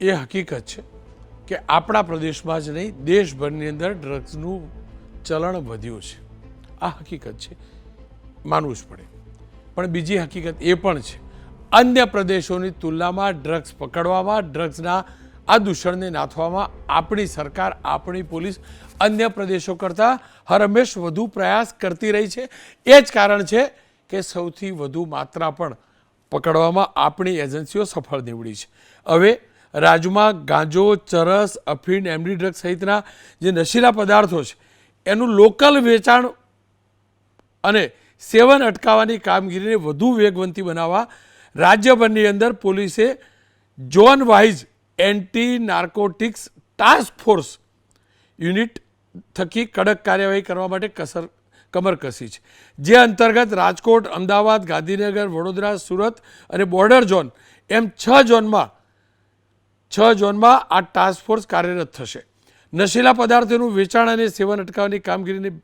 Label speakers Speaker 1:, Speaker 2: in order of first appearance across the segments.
Speaker 1: એ હકીકત છે કે આપણા પ્રદેશમાં જ નહીં, દેશભરની અંદર ડ્રગ્સનું ચલણ વધ્યું છે. આ હકીકત છે. માનવું જ પડે. પણ બીજી હકીકત એ પણ છે. અન્ય પ્રદેશોની તુલનામાં ડ્રગ્સ પકડવામાં, ડ્રગ્સના આ દૂષણને નાથવામાં આપણી સરકાર, આપણી પોલીસ અન્ય પ્રદેશો કરતાં હરમેશ વધુ પ્રયાસ કરતી રહી છે. એ જ કારણ છે કે સૌથી વધુ માત્રા પણ પકડવામાં આપણી એજન્સીઓ સફળ નીવડી છે. હવે રાજ્યમાં ગાંજો, ચરસ, અફીણ, એમડી ડ્રગ સહિતના જે નશીલા પદાર્થો છે, એનું લોકલ વેચાણ અને સેવન અટકાવવાની કામગીરીને વધુ વેગવંતી બનાવવા રાજ્યભરની અંદર પોલીસે zone wise anti narcotics task force unit થકી કડક કાર્યવાહી કરવા માટે કસર, કમર કસી છે. જે અંતર્ગત રાજકોટ, અમદાવાદ, ગાંધીનગર, વડોદરા, સુરત અને બોર્ડર ઝોન એમ છ ઝોનમાં છ ઝોનમાં આ ટાસ્ક ફોર્સ કાર્યરત થશે. નશીલા પદાર્થોનું વેચાણ અને સેવન અટકાવવાની કામગીરીની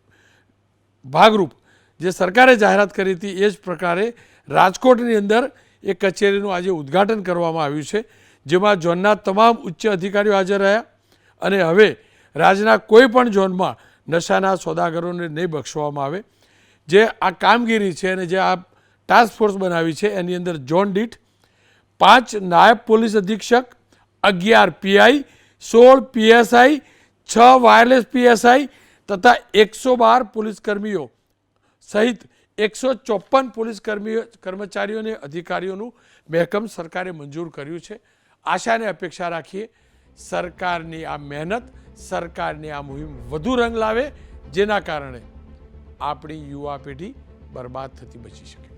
Speaker 1: ભાગરૂપ જે સરકારે જાહેરાત કરી હતી, એ જ પ્રકારે રાજકોટની અંદર એ કચેરીનું આજે ઉદ્ઘાટન કરવામાં આવ્યું છે, જેમાં ઝોનના તમામ ઉચ્ચ અધિકારીઓ હાજર રહ્યા અને હવે રાજ્યના કોઈ પણ ઝોનમાં નશાના સોદાગરોને નહીં બક્ષવામાં આવે. જે આ કામગીરી છે અને જે આ ટાસ્ક ફોર્સ બનાવી છે, એની અંદર ઝોન દીઠ પાંચ નાયબ પોલીસ અધિક્ષક અગિયાર પીઆઈ, સોળ પીએસઆઈ, છ વાયરલેસ પીએસઆઈ તથા એકસો બાર પોલીસ કર્મીઓ સહિત એકસો ચોપન પોલીસ કર્મીઓ કર્મચારીઓ અને અધિકારીઓનું મહેકમ સરકારે મંજૂર કર્યું છે. આશાને અપેક્ષા રાખીએ સરકારની આ મહેનત, સરકારની આ મુહિમ વધુ રંગ લાવે, જેના કારણે આપણી યુવા પેઢી બરબાદ થતી બચી શકે.